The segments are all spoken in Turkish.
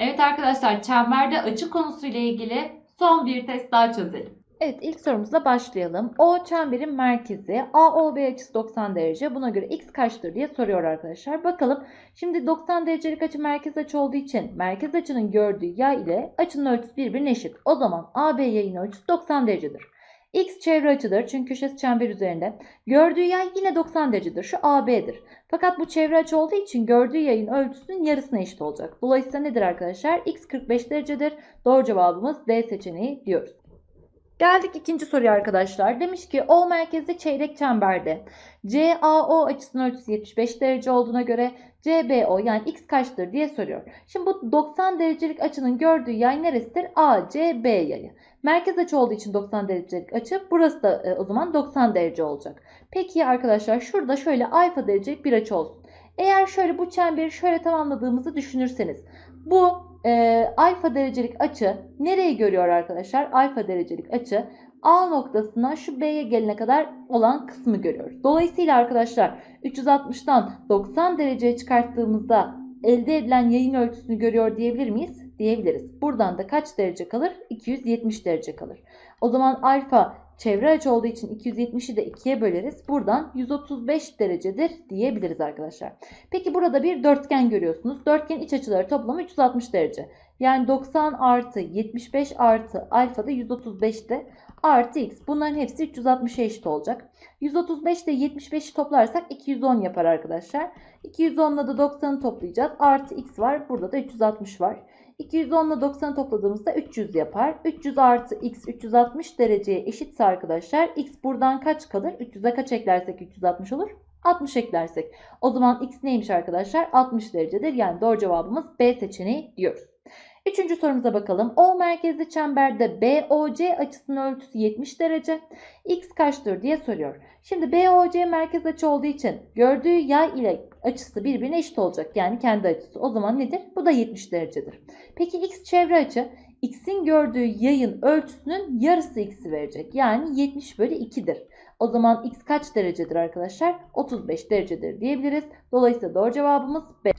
Evet arkadaşlar çemberde açı konusuyla ilgili son bir test daha çözelim. Evet ilk sorumuzla başlayalım. O çemberin merkezi AOB açısı 90 derece. Buna göre x kaçtır diye soruyor arkadaşlar. Bakalım şimdi 90 derecelik açı merkez açı olduğu için merkez açının gördüğü yay ile açının ölçüsü birbirine eşit. O zaman AB yayın ölçüsü 90 derecedir. X çevre açıdır çünkü köşesi çember üzerinde. Gördüğü yay yine 90 derecedir. Şu AB'dir. Fakat bu çevre açı olduğu için gördüğü yayın ölçüsünün yarısına eşit olacak. Dolayısıyla nedir arkadaşlar? X 45 derecedir. Doğru cevabımız D seçeneği diyoruz. Geldik ikinci soruya arkadaşlar. Demiş ki O merkezli çeyrek çemberde CAO açısının ölçüsü 75 derece olduğuna göre CBO yani x kaçtır diye soruyor. Şimdi bu 90 derecelik açının gördüğü yay neresidir? ACB yayı. Merkez açı olduğu için 90 derecelik açı. Burası da e, o zaman 90 derece olacak. Peki arkadaşlar şurada şöyle alfa derecelik bir açı olsun. Eğer şöyle bu çemberi şöyle tamamladığımızı düşünürseniz bu e, alfa derecelik açı nereyi görüyor arkadaşlar? Alfa derecelik açı A noktasına şu B'ye gelene kadar olan kısmı görüyoruz. Dolayısıyla arkadaşlar 360'tan 90 dereceye çıkarttığımızda elde edilen yayın ölçüsünü görüyor diyebilir miyiz? Diyebiliriz. Buradan da kaç derece kalır? 270 derece kalır. O zaman alfa çevre açı olduğu için 270'i de 2'ye böleriz. Buradan 135 derecedir diyebiliriz arkadaşlar. Peki burada bir dörtgen görüyorsunuz. Dörtgen iç açıları toplamı 360 derece. Yani 90 artı 75 artı alfa da 135'te artı x. Bunların hepsi 360'a eşit olacak. 135 ile 75'i toplarsak 210 yapar arkadaşlar. 210 ile de 90'ı toplayacağız. Artı x var. Burada da 360 var. 210 ile 90'ı topladığımızda 300 yapar. 300 artı x 360 dereceye eşitse arkadaşlar x buradan kaç kalır? 300'e kaç eklersek 360 olur? 60 eklersek. O zaman x neymiş arkadaşlar? 60 derecedir. Yani doğru cevabımız B seçeneği diyoruz. Üçüncü sorumuza bakalım. O merkezli çemberde BOC açısının ölçüsü 70 derece. X kaçtır diye soruyor. Şimdi BOC merkez açı olduğu için gördüğü yay ile açısı birbirine eşit olacak. Yani kendi açısı. O zaman nedir? Bu da 70 derecedir. Peki X çevre açı. X'in gördüğü yayın ölçüsünün yarısı X'i verecek. Yani 70 bölü 2'dir. O zaman X kaç derecedir arkadaşlar? 35 derecedir diyebiliriz. Dolayısıyla doğru cevabımız B.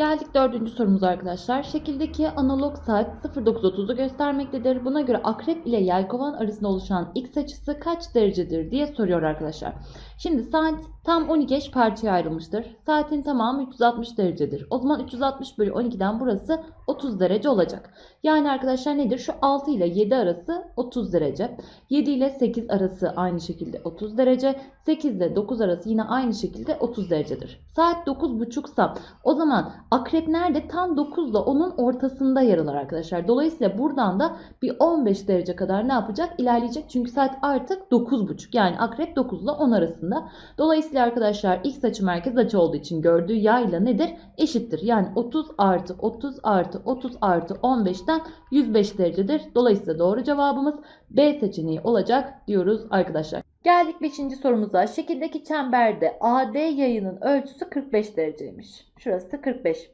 Geldik dördüncü sorumuza arkadaşlar. Şekildeki analog saat 09.30'u göstermektedir. Buna göre akrep ile yelkovan arasında oluşan x açısı kaç derecedir diye soruyor arkadaşlar. Şimdi saat tam 12 eş parçaya ayrılmıştır. Saatin tamamı 360 derecedir. O zaman 360 bölü 12'den burası 30 derece olacak. Yani arkadaşlar nedir? Şu 6 ile 7 arası 30 derece. 7 ile 8 arası aynı şekilde 30 derece. 8 ile 9 arası yine aynı şekilde 30 derecedir. Saat 9.30 sa o zaman akrep nerede? Tam 9 ile onun ortasında yer alır arkadaşlar. Dolayısıyla buradan da bir 15 derece kadar ne yapacak? İlerleyecek. Çünkü saat artık 9.30. Yani akrep 9 ile 10 arasında. Dolayısıyla arkadaşlar x açı merkez açı olduğu için gördüğü yayla nedir? Eşittir. Yani 30 artı 30 artı 30 artı 15'ten 105 derecedir. Dolayısıyla doğru cevabımız B seçeneği olacak diyoruz arkadaşlar. Geldik 5. sorumuza. Şekildeki çemberde AD yayının ölçüsü 45 dereceymiş. Şurası 45.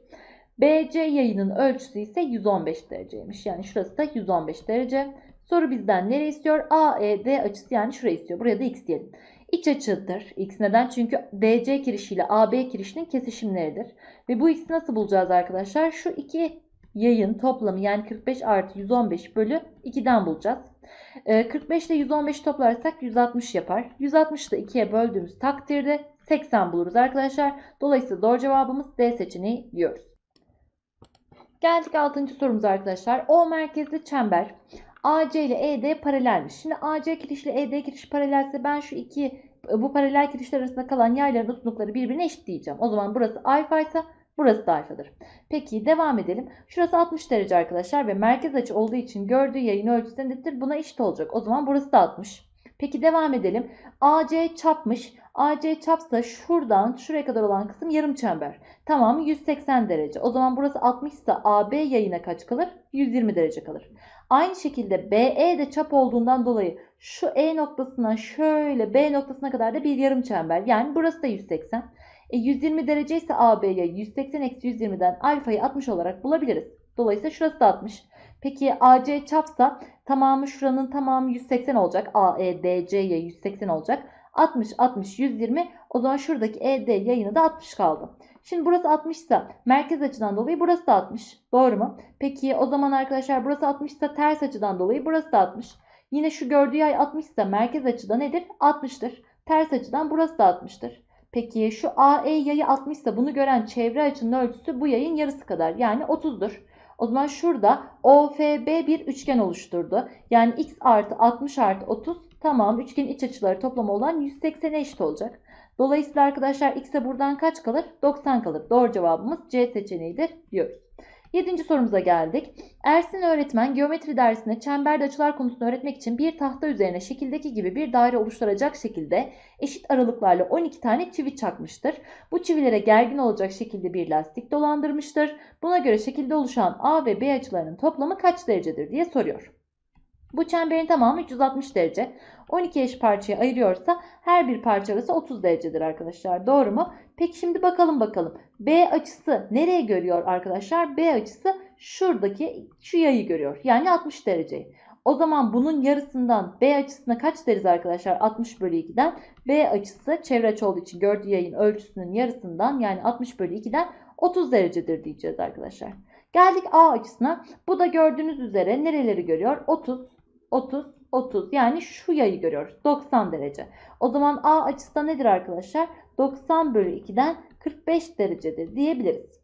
BC yayının ölçüsü ise 115 dereceymiş. Yani şurası da 115 derece. Soru bizden nereye istiyor? AED açısı yani şurayı istiyor. Buraya da x diyelim. İç açıdır. X neden? Çünkü DC kirişi ile AB kirişinin kesişimleridir. Ve bu x'i nasıl bulacağız arkadaşlar? Şu iki yayın toplamı yani 45 artı 115 bölü 2'den bulacağız. 45 ile 115 toplarsak 160 yapar. 160 da 2'ye böldüğümüz takdirde 80 buluruz arkadaşlar. Dolayısıyla doğru cevabımız D seçeneği diyoruz. Geldik 6. sorumuza arkadaşlar. O merkezli çember AC ile ED paralelmiş. Şimdi AC kiriş ile ED kiriş paralelse ben şu iki bu paralel kirişler arasında kalan yayların uzunlukları birbirine eşitleyeceğim. O zaman burası alfa ise burası da alfadır. Peki devam edelim. Şurası 60 derece arkadaşlar ve merkez açı olduğu için gördüğü yayın ölçüsü nedir? Buna eşit olacak. O zaman burası da 60. Peki devam edelim. AC çapmış. AC çapsa şuradan şuraya kadar olan kısım yarım çember. Tamam 180 derece. O zaman burası 60 ise AB yayına kaç kalır? 120 derece kalır. Aynı şekilde BE de çap olduğundan dolayı şu E noktasından şöyle B noktasına kadar da bir yarım çember. Yani burası da 180. E 120 derece ise AB'ye 180 eksi 120'den alfayı 60 olarak bulabiliriz. Dolayısıyla şurası da 60. Peki AC çapsa tamamı şuranın tamamı 180 olacak. AE DC'ye 180 olacak. 60, 60, 120. O zaman şuradaki ED yayını da 60 kaldı. Şimdi burası 60 ise merkez açıdan dolayı burası da 60. Doğru mu? Peki o zaman arkadaşlar burası 60 ise ters açıdan dolayı burası da 60. Yine şu gördüğü yay 60 ise merkez açıda nedir? 60'tır. Ters açıdan burası da 60'tır. Peki şu AE yayı 60 ise bunu gören çevre açının ölçüsü bu yayın yarısı kadar yani 30'dur. O zaman şurada OFB bir üçgen oluşturdu. Yani x artı 60 artı 30 tamam üçgenin iç açıları toplamı olan 180'e eşit olacak. Dolayısıyla arkadaşlar x'e buradan kaç kalır? 90 kalır. Doğru cevabımız C seçeneğidir diyoruz. Yedinci sorumuza geldik. Ersin öğretmen geometri dersinde çemberde açılar konusunu öğretmek için bir tahta üzerine şekildeki gibi bir daire oluşturacak şekilde eşit aralıklarla 12 tane çivi çakmıştır. Bu çivilere gergin olacak şekilde bir lastik dolandırmıştır. Buna göre şekilde oluşan A ve B açılarının toplamı kaç derecedir diye soruyor. Bu çemberin tamamı 360 derece. 12 eş parçaya ayırıyorsa her bir parça arası 30 derecedir arkadaşlar. Doğru mu? Peki şimdi bakalım bakalım. B açısı nereye görüyor arkadaşlar? B açısı şuradaki şu yayı görüyor. Yani 60 dereceyi. O zaman bunun yarısından B açısına kaç deriz arkadaşlar? 60 bölü 2'den. B açısı çevre açı olduğu için gördüğü yayın ölçüsünün yarısından yani 60 bölü 2'den 30 derecedir diyeceğiz arkadaşlar. Geldik A açısına. Bu da gördüğünüz üzere nereleri görüyor? 30, 30, 30 yani şu yayı görüyoruz. 90 derece. O zaman A açısı da nedir arkadaşlar? 90 bölü 2'den 45 derecedir diyebiliriz.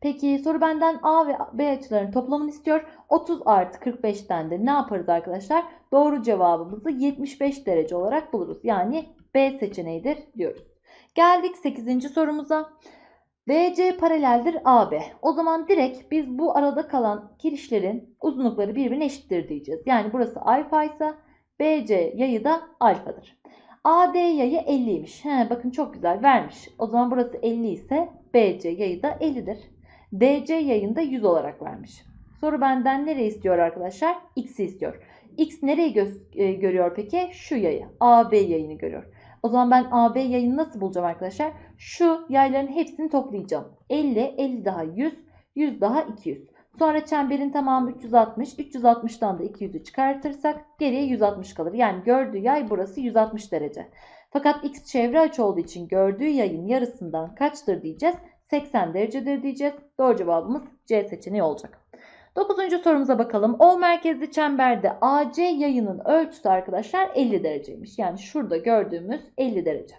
Peki soru benden A ve B açılarının toplamını istiyor. 30 artı 45'ten de ne yaparız arkadaşlar? Doğru cevabımızı 75 derece olarak buluruz. Yani B seçeneğidir diyoruz. Geldik 8. sorumuza. BC paraleldir AB. O zaman direkt biz bu arada kalan kirişlerin uzunlukları birbirine eşittir diyeceğiz. Yani burası alfa ise BC yayı da alfadır. AD yayı 50'ymiş. He, bakın çok güzel vermiş. O zaman burası 50 ise BC yayı da 50'dir. DC yayını da 100 olarak vermiş. Soru benden nereyi istiyor arkadaşlar? X'i istiyor. X nereyi gö- e, görüyor peki? Şu yayı. AB yayını görüyor. O zaman ben AB yayını nasıl bulacağım arkadaşlar? Şu yayların hepsini toplayacağım. 50, 50 daha 100, 100 daha 200. Sonra çemberin tamamı 360. 360'dan da 200'ü çıkartırsak geriye 160 kalır. Yani gördüğü yay burası 160 derece. Fakat x çevre açı olduğu için gördüğü yayın yarısından kaçtır diyeceğiz? 80 derecedir diyeceğiz. Doğru cevabımız C seçeneği olacak. Dokuzuncu sorumuza bakalım. O merkezli çemberde AC yayının ölçüsü arkadaşlar 50 dereceymiş. Yani şurada gördüğümüz 50 derece.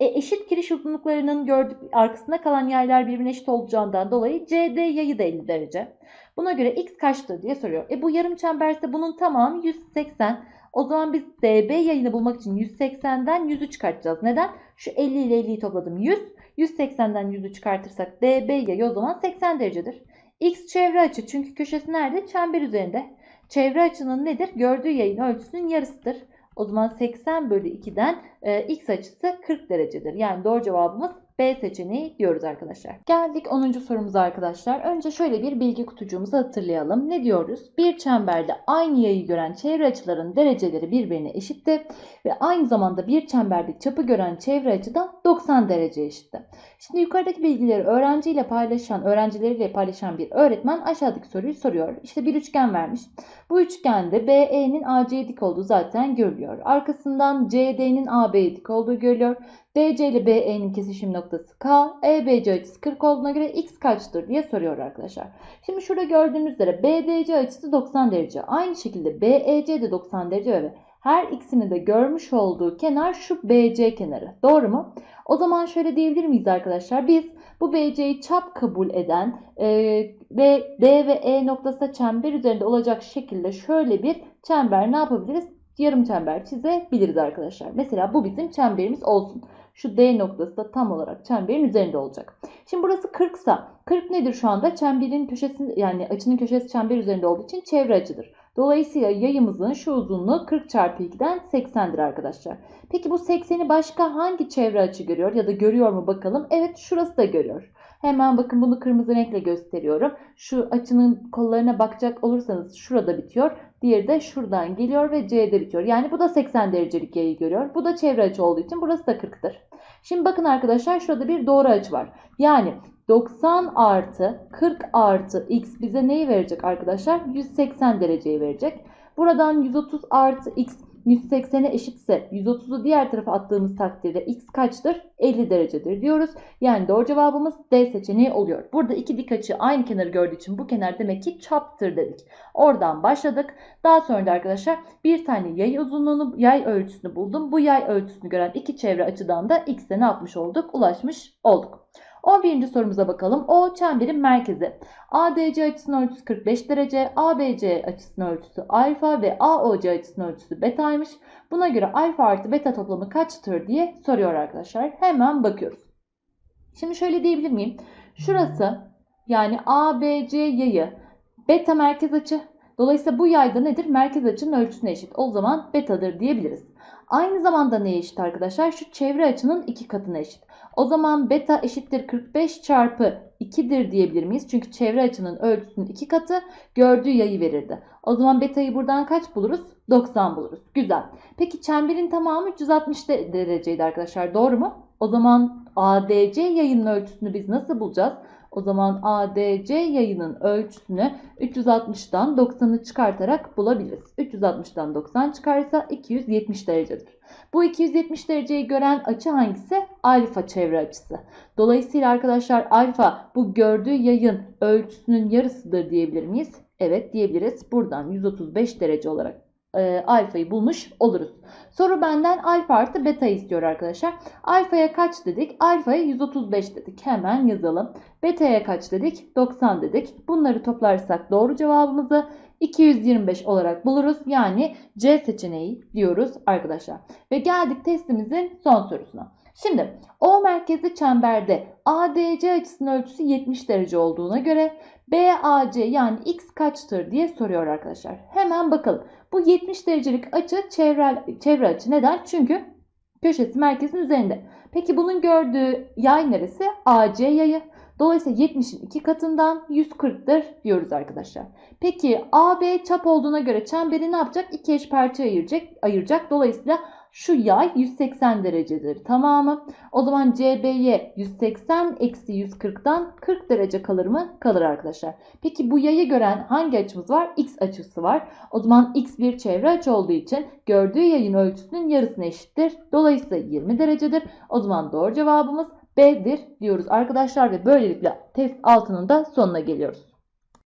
E, eşit kiriş uzunluklarının gördük arkasında kalan yaylar birbirine eşit olacağından dolayı CD yayı da 50 derece. Buna göre x kaçtır diye soruyor. E bu yarım çemberse bunun tamamı 180. O zaman biz DB yayını bulmak için 180'den 100'ü çıkartacağız. Neden? Şu 50 ile 50'yi topladım 100. 180'den 100'ü çıkartırsak DB yayı o zaman 80 derecedir. X çevre açı çünkü köşesi nerede? Çember üzerinde. Çevre açının nedir? Gördüğü yayın ölçüsünün yarısıdır. O zaman 80 bölü 2'den e, x açısı 40 derecedir. Yani doğru cevabımız B seçeneği diyoruz arkadaşlar. Geldik 10. sorumuza arkadaşlar. Önce şöyle bir bilgi kutucuğumuzu hatırlayalım. Ne diyoruz? Bir çemberde aynı yayı gören çevre açıların dereceleri birbirine eşitti ve aynı zamanda bir çemberde çapı gören çevre açı da 90 derece eşitti. Şimdi yukarıdaki bilgileri öğrenciyle paylaşan, öğrencileriyle paylaşan bir öğretmen aşağıdaki soruyu soruyor. İşte bir üçgen vermiş. Bu üçgende BE'nin AC'ye dik olduğu zaten görülüyor. Arkasından CD'nin AB'ye dik olduğu görülüyor. DC ile BE'nin kesişim noktası K, EBC açısı 40 olduğuna göre X kaçtır diye soruyor arkadaşlar. Şimdi şurada gördüğünüz üzere BDC açısı 90 derece. Aynı şekilde BEC de 90 derece ve her ikisini de görmüş olduğu kenar şu BC kenarı. Doğru mu? O zaman şöyle diyebilir miyiz arkadaşlar? Biz bu BC'yi çap kabul eden e, ve D ve E noktası da çember üzerinde olacak şekilde şöyle bir çember ne yapabiliriz? Yarım çember çizebiliriz arkadaşlar. Mesela bu bizim çemberimiz olsun. Şu D noktası da tam olarak çemberin üzerinde olacak. Şimdi burası 40 sa 40 nedir şu anda? Çemberin köşesi yani açının köşesi çember üzerinde olduğu için çevre açıdır. Dolayısıyla yayımızın şu uzunluğu 40 çarpı 2'den 80'dir arkadaşlar. Peki bu 80'i başka hangi çevre açı görüyor ya da görüyor mu bakalım? Evet şurası da görüyor. Hemen bakın bunu kırmızı renkle gösteriyorum. Şu açının kollarına bakacak olursanız şurada bitiyor. Diğeri de şuradan geliyor ve C'de bitiyor. Yani bu da 80 derecelik yayı görüyor. Bu da çevre açı olduğu için burası da 40'tır. Şimdi bakın arkadaşlar şurada bir doğru açı var. Yani 90 artı 40 artı x bize neyi verecek arkadaşlar? 180 dereceyi verecek. Buradan 130 artı x 180'e eşitse 130'u diğer tarafa attığımız takdirde x kaçtır? 50 derecedir diyoruz. Yani doğru cevabımız D seçeneği oluyor. Burada iki dik açı aynı kenarı gördüğü için bu kenar demek ki çaptır dedik. Oradan başladık. Daha sonra da arkadaşlar bir tane yay uzunluğunu, yay ölçüsünü buldum. Bu yay ölçüsünü gören iki çevre açıdan da x'e ne yapmış olduk? Ulaşmış olduk. 11. sorumuza bakalım. O çemberin merkezi. ADC açısının ölçüsü 45 derece, ABC açısının ölçüsü alfa ve AOC açısının ölçüsü betaymış. Buna göre alfa artı beta toplamı kaçtır diye soruyor arkadaşlar. Hemen bakıyoruz. Şimdi şöyle diyebilir miyim? Şurası yani ABC yayı beta merkez açı. Dolayısıyla bu yayda nedir? Merkez açının ölçüsüne eşit. O zaman betadır diyebiliriz. Aynı zamanda neye eşit arkadaşlar? Şu çevre açının iki katına eşit. O zaman beta eşittir 45 çarpı 2'dir diyebilir miyiz? Çünkü çevre açının ölçüsünün iki katı gördüğü yayı verirdi. O zaman beta'yı buradan kaç buluruz? 90 buluruz. Güzel. Peki çemberin tamamı 360 de- dereceydi arkadaşlar. Doğru mu? O zaman ADC yayının ölçüsünü biz nasıl bulacağız? O zaman ADC yayının ölçüsünü 360'dan 90'ı çıkartarak bulabiliriz. 360'dan 90 çıkarsa 270 derecedir. Bu 270 dereceyi gören açı hangisi? Alfa çevre açısı. Dolayısıyla arkadaşlar alfa bu gördüğü yayın ölçüsünün yarısıdır diyebilir miyiz? Evet diyebiliriz. Buradan 135 derece olarak e, alfayı bulmuş oluruz. Soru benden alfa artı beta istiyor arkadaşlar. Alfaya kaç dedik? Alfaya 135 dedik. Hemen yazalım. Beta'ya kaç dedik? 90 dedik. Bunları toplarsak doğru cevabımızı 225 olarak buluruz. Yani C seçeneği diyoruz arkadaşlar. Ve geldik testimizin son sorusuna. Şimdi O merkezli çemberde ADC açısının ölçüsü 70 derece olduğuna göre BAC yani x kaçtır diye soruyor arkadaşlar. Hemen bakalım. Bu 70 derecelik açı çevre, çevre açı. Neden? Çünkü köşesi merkezin üzerinde. Peki bunun gördüğü yay neresi? AC yayı. Dolayısıyla 70'in 2 katından 140'tır diyoruz arkadaşlar. Peki AB çap olduğuna göre çemberi ne yapacak? İki eş parçaya ayıracak. ayıracak. Dolayısıyla şu yay 180 derecedir tamamı. O zaman CB'ye 180 eksi 140'dan 40 derece kalır mı? Kalır arkadaşlar. Peki bu yayı gören hangi açımız var? X açısı var. O zaman X bir çevre açı olduğu için gördüğü yayın ölçüsünün yarısına eşittir. Dolayısıyla 20 derecedir. O zaman doğru cevabımız B'dir diyoruz arkadaşlar ve böylelikle test altının da sonuna geliyoruz.